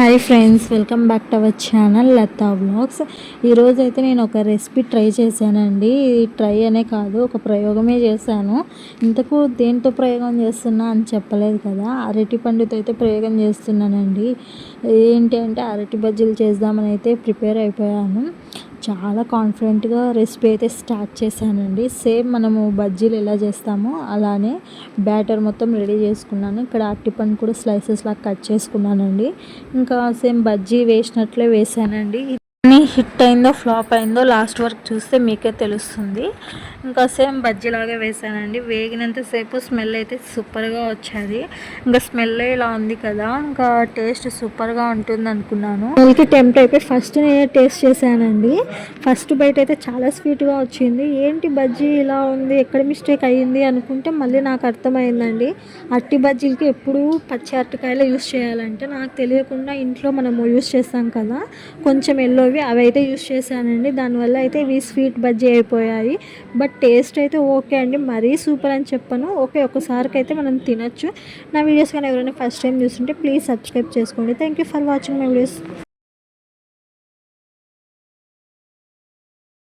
Hi friends welcome back to our channel Latha vlogs ఈరోజు అయితే నేను ఒక రెసిపీ ట్రై చేశానండి. ఇది ట్రై అనే కాదు ఒక ప్రయోగమే చేశాను. ఇంతకు దేంతో ప్రయోగం చేస్తున్నా అని చెప్పలేదు కదా అరటి పండుతో అయితే ప్రయోగం చేస్తున్నానండి. ఏంటి అంటే అరటి బజ్జీలు చేద్దామని అయితే ప్రిపేర్ అయిపోయాను. చాలా కాన్ఫిడెంట్గా రెసిపీ అయితే స్టార్ట్ చేశానండి. సేమ్ మనము బజ్జీలు ఎలా చేస్తామో అలానే బ్యాటర్ మొత్తం రెడీ చేసుకున్నాను. ఇక్కడ అరటిపండు కూడా స్లైసెస్ లాగా కట్ చేసుకున్నానండి. ఇంకా సేమ్ బజ్జీ వేసినట్లే వేసానండి. కానీ హిట్ అయిందో ఫ్లాప్ అయిందో లాస్ట్ వరకు చూస్తే మీకే తెలుస్తుంది. ఇంకా సేమ్ బజ్జీలాగే వేసానండి. వేగినంతసేపు స్మెల్ అయితే సూపర్గా వచ్చేది. ఇంకా స్మెల్ ఇలా ఉంది కదా ఇంకా టేస్ట్ సూపర్గా ఉంటుంది అనుకున్నాను మిల్క్ టెంప్ట్ అయిపోయి ఫస్ట్ నేనే టేస్ట్ చేశానండి. ఫస్ట్ బయట అయితే చాలా స్వీట్గా వచ్చింది. ఏంటి బజ్జీ ఇలా ఉంది ఎక్కడ మిస్టేక్ అయ్యింది అనుకుంటే మళ్ళీ నాకు అర్థమైందండి. అట్టి బజ్జీలకి ఎప్పుడు పచ్చి అరటికాయలు యూస్ చేయాలంటే నాకు తెలియకుండా ఇంట్లో మనము యూస్ చేస్తాం కదా కొంచెం ఎల్లోవి అవి అయితే యూస్ చేశానండి. దానివల్ల అయితే ఇవి స్వీట్ బజ్జీ అయిపోయాయి. బట్ టేస్ట్ అయితే ఓకే అండి. మరీ సూపర్ అని చెప్పను. ఓకే ఒకసారికి అయితే మనం తినచ్చు. నా వీడియోస్ కానీ ఎవరైనా ఫస్ట్ టైం చూస్తుంటే ప్లీజ్ సబ్స్క్రైబ్ చేసుకోండి. Thank you for watching my videos.